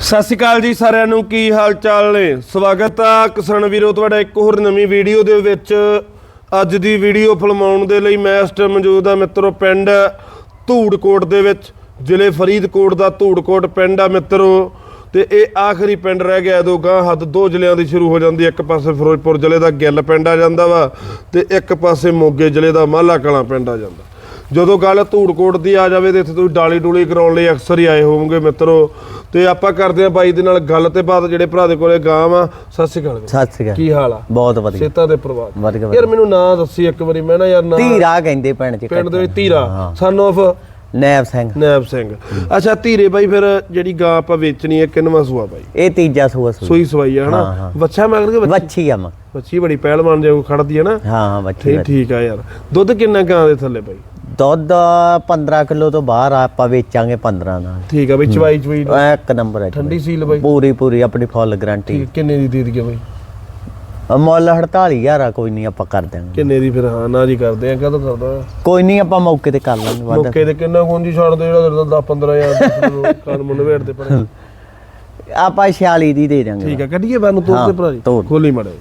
ਸਤਿ ਸ਼੍ਰੀ ਅਕਾਲ ਜੀ ਸਾਰਿਆਂ ਨੂੰ, ਕੀ ਹਾਲ ਚਾਲ ਨੇ? ਸਵਾਗਤ ਆ ਕਿਸਾਨ ਵੀਰੋ, ਤੁਹਾਡਾ ਇੱਕ ਹੋਰ ਨਵੀਂ ਵੀਡੀਓ ਦੇ ਵਿੱਚ। ਅੱਜ ਦੀ ਵੀਡੀਓ ਫਿਲਮਾਉਣ ਦੇ ਲਈ ਮੈਂ ਇਸ ਟਾਈਮ ਮੌਜੂਦ ਆ ਮਿੱਤਰੋ, ਪਿੰਡ ਧੂੜਕੋਟ ਦੇ ਵਿੱਚ। ਜ਼ਿਲ੍ਹੇ ਫਰੀਦਕੋਟ ਦਾ ਧੂੜਕੋਟ ਪਿੰਡ ਆ ਮਿੱਤਰੋ। ਤੇ ਇਹ ਆਖਰੀ ਪਿੰਡ ਰਹਿ ਗਿਆ ਦੋ ਗਾਂ ਹੱਦ ਦੋ ਜ਼ਿਲ੍ਹਿਆਂ ਦੀ ਸ਼ੁਰੂ ਹੋ ਜਾਂਦੀ ਇੱਕ ਪਾਸੇ ਫਿਰੋਜ਼ਪੁਰ ਜ਼ਿਲ੍ਹੇ ਦਾ ਗਿੱਲ ਪਿੰਡ ਆ ਜਾਂਦਾ ਵਾ ਤੇ ਇੱਕ ਪਾਸੇ ਮੋਗੇ ਜ਼ਿਲ੍ਹੇ ਦਾ ਮਾਲਾ ਕਲਾਂ ਪਿੰਡ ਆ ਜਾਂਦਾ। ਜਦੋਂ ਗੱਲ ਧੂੜਕੋਟ ਦੀ ਆ ਜਾਵੇ ਤੇ ਇੱਥੇ ਤੁਸੀਂ ਡਾਲੀ ਡੂਲੀ ਕਰਾਉਣ ਲਈ ਅਕਸਰ ਹੀ ਆਏ ਹੋਵੋਗੇ ਮਿੱਤਰੋ। ਤੇ ਆਪਾਂ ਕਰਦੇ ਆਂ ਬਾਈ ਦੇ ਨਾਲ ਗੱਲ ਤੇ ਬਾਅਦ ਜਿਹੜੇ ਭਰਾ ਦੇ ਕੋਲੇ ਗਾਂ ਵਾ। ਸਤਿ ਸ਼੍ਰੀ ਅਕਾਲ ਵੀਰ। ਸਤਿ ਸ੍ਰੀ ਅਕਾਲ। ਕੀ ਹਾਲ ਆ? ਬਹੁਤ ਵਧੀਆ। ਸੇਤਾ ਦੇ ਪਰਿਵਾਰ। ਵਧੀਆ ਯਾਰ ਮੈਨੂੰ ਨਾਂ ਦੱਸੀ ਇੱਕ ਵਾਰੀ ਮੈਂ ਨਾ ਯਾਰ ਨਾਂ ਧੀਰਾ ਕਹਿੰਦੇ ਪਿੰਡ ਚ ਪਿੰਡ ਦੇ ਵਿੱਚ Dhira. Son of Naib Singh. ਨੈਬ ਸਿੰਘ। ਅੱਛਾ ਧੀਰੇ ਬਾਈ ਫਿਰ ਜਿਹੜੀ ਗਾਂ ਆਪਾਂ ਵੇਚਣੀ ਹੈ ਕਿੰਨਵਾਂ ਸੂਆ ਬਾਈ? ਇਹ ਤੀਜਾ ਸੂਆ ਸੂਈ ਸੂਈ ਸਵਾਈ ਆ ਹਾਂ, ਹਨਾ ਹਾਂ। ਬੱਚਾ ਮਗਰ ਕੇ ਵੱਛੀ ਆ ਮ। ਬੱਚੀ ਬੜੀ ਪਹਿਲਵਾਨ ਜੇ ਖੜਦੀ ਹੈ ਨਾ। ਹਾਂ ਹਾਂ ਵੱਛੀ ਠੀਕ ਠੀਕ ਆ ਯਾਰ। ਦੁੱਧ ਕਿੰਨਾ ਗਾਂ ਦੇ ਥੱਲੇ ਬਾਈ? ਦੁੱਧ 15 ਕਿਲੋ ਤੋਂ ਬਾਹਰ ਆਪਾਂ ਵੇਚਾਂਗੇ 15 ਨਾਲ। ਠੀਕ ਆ ਬਈ ਚਵਾਈ ਚਵਾਈ ਇੱਕ ਨੰਬਰ ਹੈ ਜੀ ਠੰਡੀ ਸੀਲ ਬਾਈ। ਪੂਰੀ ਪੂਰੀ ਆਪਣੀ ਫੁੱਲ ਗਾਰੰਟੀ। ਠੀਕ, ਕਿੰਨੇ ਦੀ ਦੇ ਦਈਏ ਬਾਈ? ਮੁੱਲ 48000 ਆ ਕੋਈ ਨਹੀਂ ਆਪਾਂ ਕਰ ਦਿਆਂਗੇ। ਕਿੰਨੇ ਦੀ ਫਿਰ? ਹਾਂ ਨਾ ਜੀ ਕਰਦੇ ਆ ਕਦੋਂ ਕਰਦਾ? ਕੋਈ ਨਹੀਂ ਆਪਾਂ ਮੌਕੇ ਤੇ ਕਰ ਲਾਂਗੇ ਵਾਧਾ। ਮੌਕੇ ਤੇ ਕਿੰਨਾ ਖੁੰਜੀ ਛੱਡ ਦੇ ਜਿਹੜਾ ਦਿੰਦਾ 10 15000 ਕਾਨ ਮੁੰਨ ਵੇੜ ਦੇ ਪਰ। ਆਪਾਂ 46 ਦੀ ਦੇ ਦਿਆਂਗੇ। ਠੀਕ ਆ ਕੱਢੀਏ ਬਾਨੂੰ ਤੋੜ ਤੇ ਭਰਾ ਜੀ। ਤੋੜ। ਖੋਲੀ ਮੜੇ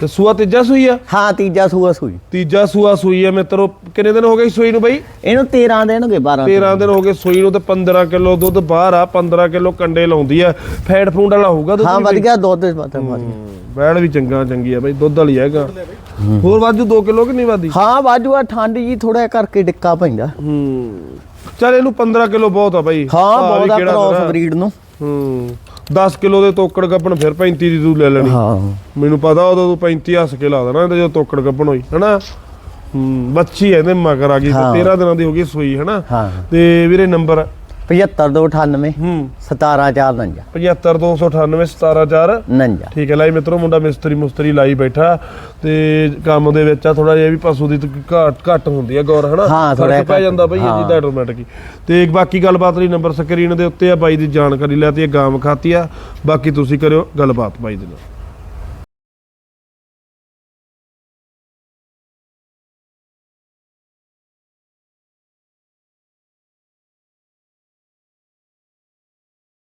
ਤੇ ਸੂਆ ਤੀਜਾ ਸੂਈ ਆ? ਹਾਂ ਤੀਜਾ ਸੂਆ ਸੂਈ। ਤੀਜਾ ਸੂਆ ਸੂਈ ਆ ਮਿੱਤਰੋ ਕਿੰਨੇ ਦਿਨ ਹੋ ਗਏ ਸੂਈ ਨੂੰ ਬਾਈ? ਇਹਨੂੰ 13 ਦੇਣਗੇ 12 13 ਦਿਨ। ਹੋ ਗਏ ਸੂਈ ਨੂੰ ਤੇ 15 ਕਿਲੋ ਦੁੱਧ ਬਾਹਰ ਆ 15 ਕਿਲੋ ਕੰਡੇ ਲਾਉਂਦੀ ਆ। ਫੈਟ ਫੂਡ ਵਾਲਾ ਹੋਊਗਾ ਦੁੱਧ ਹਾਂ? ਵਧੀਆ ਦੁੱਧ ਪਤਾ ਹੂੰ, ਬੈੜ ਵੀ ਚੰਗਾ ਚੰਗੀ ਆ ਬਾਈ ਦੁੱਧ ਵਾਲੀ ਹੈਗਾ। ਹੋਰ ਵਾਜੂ 2 ਕਿਲੋ ਕਿ ਨਹੀਂ ਵਾਦੀ ਹਾਂ ਵਾਜੂ ਆ ਠੰਡ ਜੀ ਥੋੜਾ ਕਰਕੇ ਡਿੱਕਾ ਪੈਂਦਾ। ਹੂੰ ਚਲ ਇਹਨੂੰ 15 ਕਿਲੋ ਬਹੁਤ ਆ ਬਾਈ। ਹਾਂ ਬਹੁਤਾ ਕਿਹੜਾ ਕ੍ਰੋਸ। ਬਰੀਡ ਨੂੰ। ਹੂੰ। 10 ਕਿਲੋ ਦੇ ਤੋਕੜ ਗੱਪਣ ਫਿਰ 35 ਦੀ ਤੂੰ ਲੈ ਲੈਣੀ। ਹਾਂ। ਮੈਨੂੰ ਪਤਾ ਉਦੋਂ ਤੂੰ 35 ਹੱਸ ਕੇ ਲਾ ਦੇਣਾ ਇਹਦੇ ਜਦੋਂ ਤੋਕੜ ਗੱਪਣ ਹੋਈ ਹਨਾ? ਹੂੰ ਬੱਚੀ ਇਹਦੇ ਮਗਰ ਆ ਗਈ ਤੇ ਹਾਂ। 13 ਦਿਨਾਂ ਦੀ ਹੋ ਗਈ ਸੂਈ ਹਨਾ? ਤੇ ਵੀਰੇ ਨੰਬਰ 75298 ਹੂੰ। 17449 75298 174 49 ਠੀਕ ਹੈ ਲਾਈ ਮਿੱਤਰੋ ਮੁੰਡਾ ਮਿਸਤਰੀ ਮੁਸਤਰੀ ਲਾਈ ਬੈਠਾ ਤੇ ਕੰਮ ਦੇ ਵਿੱਚ ਆ ਥੋੜਾ ਜਿਹਾ ਵੀ ਪਸ਼ੂ ਦੀ ਤਾਂ ਘਾਟ ਘੱਟ ਹੁੰਦੀ ਗੌਰ ਹਨਾ? ਹਾਂ, ਪੈ ਘੱਟ। ਜਾਂਦਾ ਬਈ ਆਟੋਮੈਟਿਕ ਤੇ ਬਾਕੀ ਗੱਲਬਾਤ ਲਈ ਨੰਬਰ ਸਕਰੀਨ ਦੇ ਉੱਤੇ ਆ ਬਾਈ ਦੀ ਜਾਣਕਾਰੀ ਹੈ ਗਾਮ ਖਾਤੀ ਆ। ਬਾਕੀ ਤੁਸੀਂ ਕਰਿਓ ਗੱਲਬਾਤ ਬਾਈ ਦੇ ਨਾਲ।